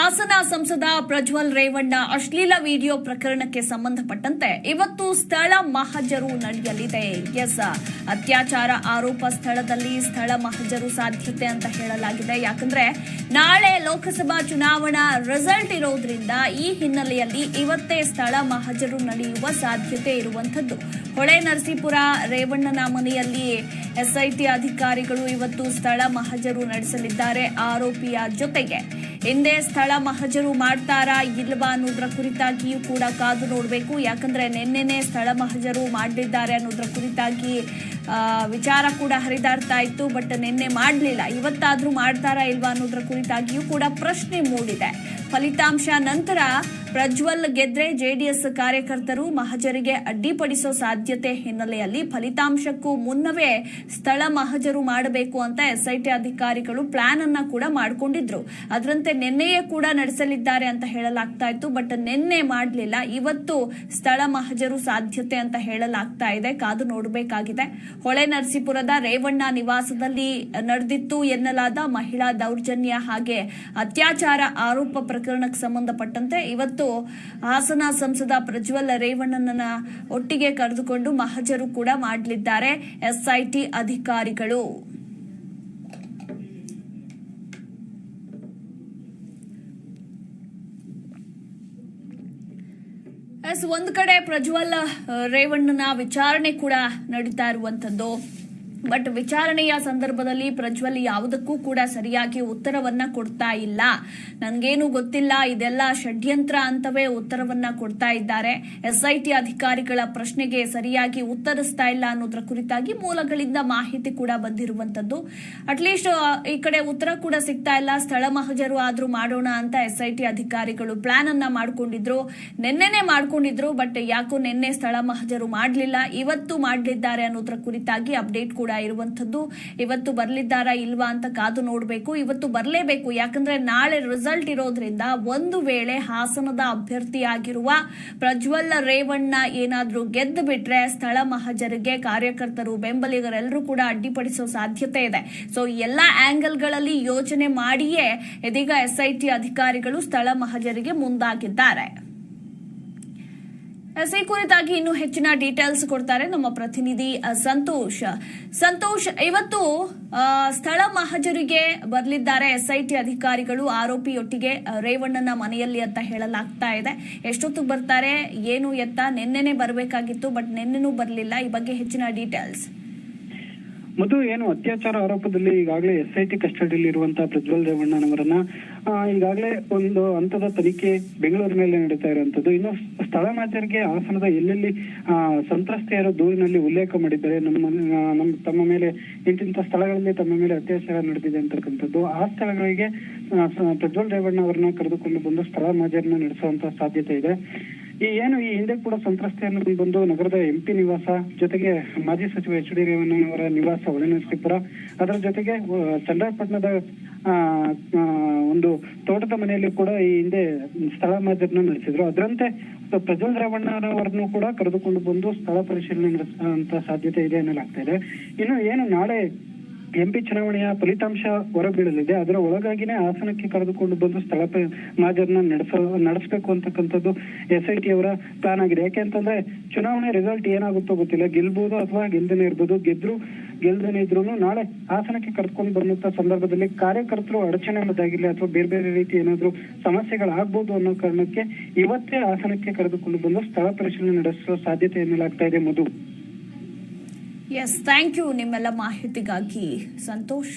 ಹಾಸನ ಸಂಸದ ಪ್ರಜ್ವಲ್ ರೇವಣ್ಣ ಅಶ್ಲೀಲ ವಿಡಿಯೋ ಪ್ರಕರಣಕ್ಕೆ ಸಂಬಂಧಪಟ್ಟಂತೆ ಇವತ್ತು ಸ್ಥಳ ಮಹಜರು ನಡೆಯಲಿದೆ. ಎಸ್, ಅತ್ಯಾಚಾರ ಆರೋಪ ಸ್ಥಳದಲ್ಲಿ ಸ್ಥಳ ಮಹಜರು ಸಾಧ್ಯತೆ ಅಂತ ಹೇಳಲಾಗಿದೆ. ಯಾಕಂದ್ರೆ ನಾಳೆ ಲೋಕಸಭಾ ಚುನಾವಣಾ ರಿಸಲ್ಟ್ ಇರೋದ್ರಿಂದ ಈ ಹಿನ್ನೆಲೆಯಲ್ಲಿ ಇವತ್ತೇ ಸ್ಥಳ ಮಹಜರು ನಡೆಯುವ ಸಾಧ್ಯತೆ ಇರುವಂತದ್ದು ಹೊಳೆ ನರಸೀಪುರ ರೇವಣ್ಣನ ಮನೆಯಲ್ಲಿ ಎಸ್ಐಟಿ ಅಧಿಕಾರಿಗಳು ಇವತ್ತು ಸ್ಥಳ ಮಹಜರು ನಡೆಸಲಿದ್ದಾರೆ. ಆರೋಪಿಯ ಜೊತೆಗೆ ಹಿಂದೆ ಸ್ಥಳ ಮಹಜರು ಮಾಡ್ತಾರಾ ಇಲ್ವಾ ಅನ್ನೋದ್ರ ಕುರಿತಾಗಿಯೂ ಕೂಡ ಕಾದು ನೋಡಬೇಕು. ಯಾಕಂದ್ರೆ ನಿನ್ನೆನೆ ಸ್ಥಳ ಮಹಜರು ಮಾಡಿದ್ದಾರೆ ಅನ್ನೋದ್ರ ಕುರಿತಾಗಿ ವಿಚಾರ ಕೂಡ ಹರಿದಾಡ್ತಾ ಇತ್ತು, ಬಟ್ ನಿನ್ನೆ ಮಾಡಲಿಲ್ಲ. ಇವತ್ತಾದರೂ ಮಾಡ್ತಾರಾ ಇಲ್ವಾ ಅನ್ನೋದ್ರ ಕುರಿತಾಗಿಯೂ ಕೂಡ ಪ್ರಶ್ನೆ ಮೂಡಿದೆ. ಫಲಿತಾಂಶ ನಂತರ ಪ್ರಜ್ವಲ್ ಗೆದ್ರೆ ಜೆಡಿಎಸ್ ಕಾರ್ಯಕರ್ತರು ಮಹಜರಿಗೆ ಅಡ್ಡಿಪಡಿಸೋ ಸಾಧ್ಯತೆ ಹಿನ್ನೆಲೆಯಲ್ಲಿ ಫಲಿತಾಂಶಕ್ಕೂ ಮುನ್ನವೇ ಸ್ಥಳ ಮಹಜರು ಮಾಡಬೇಕು ಅಂತ ಎಸ್ಐಟಿ ಅಧಿಕಾರಿಗಳು ಪ್ಲಾನ್ ಅನ್ನ ಕೂಡ ಮಾಡಿಕೊಂಡಿದ್ರು. ಅದರಂತೆ ನಿನ್ನೆಯೇ ಕೂಡ ನಡೆಸಲಿದ್ದಾರೆ ಅಂತ ಹೇಳಲಾಗ್ತಾ ಇತ್ತು, ಬಟ್ ನಿನ್ನೆ ಮಾಡಲಿಲ್ಲ. ಇವತ್ತು ಸ್ಥಳ ಮಹಜರು ಸಾಧ್ಯತೆ ಅಂತ ಹೇಳಲಾಗ್ತಾ ಇದೆ. ಕಾದು ನೋಡಬೇಕಾಗಿದೆ. ಹೊಳೆ ನರಸೀಪುರದ ರೇವಣ್ಣ ನಿವಾಸದಲ್ಲಿ ನಡೆದಿತ್ತು ಎನ್ನಲಾದ ಮಹಿಳಾ ದೌರ್ಜನ್ಯ ಹಾಗೆ ಅತ್ಯಾಚಾರ ಆರೋಪ ಪ್ರಕರಣಕ್ಕೆ ಸಂಬಂಧಪಟ್ಟಂತೆ ಇವತ್ತು ಹಾಸನ ಸಂಸದ ಪ್ರಜ್ವಲ್ ರೇವಣ್ಣನ ಒಟ್ಟಿಗೆ ಕರೆದುಕೊಂಡು ಮಹಜರು ಕೂಡ ಮಾಡಲಿದ್ದಾರೆ ಎಸ್ಐಟಿ ಅಧಿಕಾರಿಗಳು. ಎಸ್ ಒಂದ್ ಕಡೆ ಪ್ರಜ್ವಲ್ ರೇವಣ್ಣನ ವಿಚಾರಣೆ ಕೂಡ ನಡೀತಾ ಇರುವಂತದ್ದು. ಬಟ್ ವಿಚಾರಣೆಯ ಸಂದರ್ಭದಲ್ಲಿ ಪ್ರಜ್ವಲ್ ಯಾವುದಕ್ಕೂ ಕೂಡ ಸರಿಯಾಗಿ ಉತ್ತರವನ್ನ ಕೊಡ್ತಾ ಇಲ್ಲ. ನನ್ಗೇನು ಗೊತ್ತಿಲ್ಲ, ಇದೆಲ್ಲ ಷಡ್ಯಂತ್ರ ಅಂತವೇ ಉತ್ತರವನ್ನ ಕೊಡ್ತಾ ಇದ್ದಾರೆ. ಎಸ್ಐಟಿ ಅಧಿಕಾರಿಗಳ ಪ್ರಶ್ನೆಗೆ ಸರಿಯಾಗಿ ಉತ್ತರಿಸ್ತಾ ಇಲ್ಲ ಅನ್ನೋದ್ರ ಕುರಿತಾಗಿ ಮೂಲಗಳಿಂದ ಮಾಹಿತಿ ಕೂಡ ಬಂದಿರುವಂತದ್ದು. ಅಟ್ಲೀಸ್ಟ್ ಈ ಕಡೆ ಉತ್ತರ ಕೂಡ ಸಿಗ್ತಾ ಇಲ್ಲ. ಸ್ಥಳ ಮಹಜರು ಆದ್ರೂ ಮಾಡೋಣ ಅಂತ ಎಸ್ಐಟಿ ಅಧಿಕಾರಿಗಳು ಪ್ಲಾನ್ ಅನ್ನ ಮಾಡ್ಕೊಂಡಿದ್ರು. ನಿನ್ನೆನೆ ಮಾಡ್ಕೊಂಡಿದ್ರು, ಬಟ್ ಯಾಕೋ ನಿನ್ನೆ ಸ್ಥಳ ಮಹಜರು ಮಾಡಲಿಲ್ಲ. ಇವತ್ತು ಮಾಡಲಿದ್ದಾರೆ ಅನ್ನೋದ್ರ ಕುರಿತಾಗಿ ಅಪ್ಡೇಟ್ ಕೂಡ ಇರುವಂತದ್ದು ಇವತ್ತು ಬರಲಿದ್ದಾರಾ ಇಲ್ವಾ ಅಂತ ಕಾದು ನೋಡಬೇಕು. ಇವತ್ತು ಬರಲೇಬೇಕು. ಯಾಕಂದ್ರೆ ನಾಳೆ ರಿಸಲ್ಟ್ ಇರೋದ್ರಿಂದ ಒಂದು ವೇಳೆ ಹಾಸನದ ಅಭ್ಯರ್ಥಿಯಾಗಿರುವ ಪ್ರಜ್ವಲ್ ರೇವಣ್ಣ ಏನಾದರೂ ಗೆದ್ದು ಬಿಟ್ರೆ ಸ್ಥಳ ಮಹಜರಿಗೆ ಕಾರ್ಯಕರ್ತರು, ಬೆಂಬಲಿಗರೆಲ್ಲರೂ ಕೂಡ ಅಡ್ಡಿಪಡಿಸೋ ಸಾಧ್ಯತೆ ಇದೆ. ಸೊ ಎಲ್ಲಾ ಆಂಗಲ್ಗಳಲ್ಲಿ ಯೋಚನೆ ಮಾಡಿಯೇ ಇದೀಗ ಎಸ್ಐಟಿ ಅಧಿಕಾರಿಗಳು ಸ್ಥಳ ಮಹಜರಿಗೆ ಮುಂದಾಗಿದ್ದಾರೆ. ಎಸ್ ಈ ಕುರಿತಾಗಿ ಇನ್ನು ಹೆಚ್ಚಿನ ಡೀಟೇಲ್ಸ್ ಕೊಡ್ತಾರೆ ನಮ್ಮ ಪ್ರತಿನಿಧಿ ಸಂತೋಷ್. ಸಂತೋಷ್, ಇವತ್ತು ಸ್ಥಳ ಮಹಜರಿಗೆ ಬರಲಿದ್ದಾರೆ ಎಸ್ಐಟಿ ಅಧಿಕಾರಿಗಳು. ಆರೋಪಿಯೊಟ್ಟಿಗೆ ರೇವಣ್ಣನ ಮನೆಯಲ್ಲಿ ಅಂತ ಹೇಳಲಾಗ್ತಾ ಇದೆ. ಎಷ್ಟೊತ್ತಿಗೆ ಬರ್ತಾರೆ, ಏನು ಎತ್ತ, ನಿನ್ನೆನೆ ಬರಬೇಕಾಗಿತ್ತು, ಬಟ್ ನಿನ್ನೆನೂ ಬರಲಿಲ್ಲ. ಈ ಬಗ್ಗೆ ಹೆಚ್ಚಿನ ಡೀಟೇಲ್ಸ್ ಮತ್ತು ಏನು ಅತ್ಯಾಚಾರ ಆರೋಪದಲ್ಲಿ ಈಗಾಗಲೇ ಎಸ್ಐಟಿ ಕಸ್ಟಡಿಯಲ್ಲಿ ಇರುವಂತಹ ಪ್ರಜ್ವಲ್ ರೇವಣ್ಣನವರನ್ನ ಈಗಾಗಲೇ ಒಂದು ಹಂತದ ತನಿಖೆ ಬೆಂಗಳೂರಿನಲ್ಲಿ ನಡೀತಾ ಇರುವಂತದ್ದು ಇನ್ನು ಸ್ಥಳ ಮಾಜರಿಗೆ ಹಾಸನದ ಎಲ್ಲೆಲ್ಲಿ ಸಂತ್ರಸ್ತೆಯರು ದೂರಿನಲ್ಲಿ ಉಲ್ಲೇಖ ಮಾಡಿದ್ದಾರೆ, ನಮ್ಮ ನಮ್ಮ, ತಮ್ಮ ಮೇಲೆ ಇಂತಿಂತ ಸ್ಥಳಗಳಲ್ಲಿ ತಮ್ಮ ಮೇಲೆ ಅತ್ಯಾಚಾರ ನಡೆದಿದೆ ಅಂತಕ್ಕಂಥದ್ದು. ಆ ಸ್ಥಳಗಳಿಗೆ ಪ್ರಜ್ವಲ್ ರೇವಣ್ಣ ಅವರನ್ನ ಕರೆದುಕೊಂಡು ಬಂದು ಸ್ಥಳ ಮಾಜರನ್ನ ನಡೆಸುವಂತ ಸಾಧ್ಯತೆ ಇದೆ. ಈ ಏನು, ಈ ಹಿಂದೆ ಕೂಡ ಸಂತ್ರಸ್ತೆಯನ್ನು ಬಂದು ನಗರದ ಎಂಪಿ ನಿವಾಸ, ಜೊತೆಗೆ ಮಾಜಿ ಸಚಿವ ಎಚ್ ಡಿ ರೇವಣ್ಣನವರ ನಿವಾಸ, ಒಳನರಸೀಪುರ. ಅದರ ಜೊತೆಗೆ ಚನ್ನರಾಯಪಟ್ಟಣದ ಒಂದು ತೋಟದ ಮನೆಯಲ್ಲಿ ಕೂಡ ಈ ಹಿಂದೆ ಸ್ಥಳ ಮಾದರಿನ ನಡೆಸಿದ್ರು. ಅದರಂತೆ ಪ್ರಜ್ವಲ್ ರಾವಣ್ಣರವರನ್ನು ಕೂಡ ಕರೆದುಕೊಂಡು ಬಂದು ಸ್ಥಳ ಪರಿಶೀಲನೆ ನಡೆಸುವಂತ ಸಾಧ್ಯತೆ ಇದೆ ಎನ್ನಲಾಗ್ತಾ ಇದೆ. ಇನ್ನು ಏನು ನಾಳೆ ಎಂಪಿ ಚುನಾವಣೆಯ ಫಲಿತಾಂಶ ಹೊರಬೀಳಲಿದೆ, ಅದರ ಒಳಗಾಗಿನೇ ಹಾಸನಕ್ಕೆ ಕರೆದುಕೊಂಡು ಬಂದು ಸ್ಥಳ ಮಾಜರ್ನ ನಡೆಸ, ನಡೆಸಬೇಕು ಅಂತಕ್ಕಂಥದ್ದು ಎಸ್ ಐ ಟಿ ಅವರ ಪ್ಲಾನ್ ಆಗಿದೆ. ಯಾಕೆಂತಂದ್ರೆ ಚುನಾವಣೆ ರಿಸಲ್ಟ್ ಏನಾಗುತ್ತೋ ಗೊತ್ತಿಲ್ಲ. ಗೆಲ್ಬಹುದು ಅಥವಾ ಗೆಲ್ದನೇ ಇರ್ಬೋದು. ಗೆದ್ರು ಗೆಲ್ದೇನೆ ಇದ್ರು ನಾಳೆ ಹಾಸನಕ್ಕೆ ಕರ್ಕೊಂಡು ಬಂದಂತ ಸಂದರ್ಭದಲ್ಲಿ ಕಾರ್ಯಕರ್ತರು ಅಡಚಣೆ ಮದ್ದಾಗಿರ್ಲಿ ಅಥವಾ ಬೇರೆ ಬೇರೆ ರೀತಿ ಏನಾದ್ರು ಸಮಸ್ಯೆಗಳಾಗ್ಬೋದು ಅನ್ನೋ ಕಾರಣಕ್ಕೆ ಇವತ್ತೇ ಹಾಸನಕ್ಕೆ ಕರೆದುಕೊಂಡು ಬಂದು ಸ್ಥಳ ಪರಿಶೀಲನೆ ನಡೆಸುವ ಸಾಧ್ಯತೆ ಎನ್ನಲಾಗ್ತಾ ಇದೆ, ಮಧು. ಎಸ್ ಥ್ಯಾಂಕ್ ಯು ನಿಮ್ಮೆಲ್ಲ ಮಾಹಿತಿಗಾಗಿ ಸಂತೋಷ್.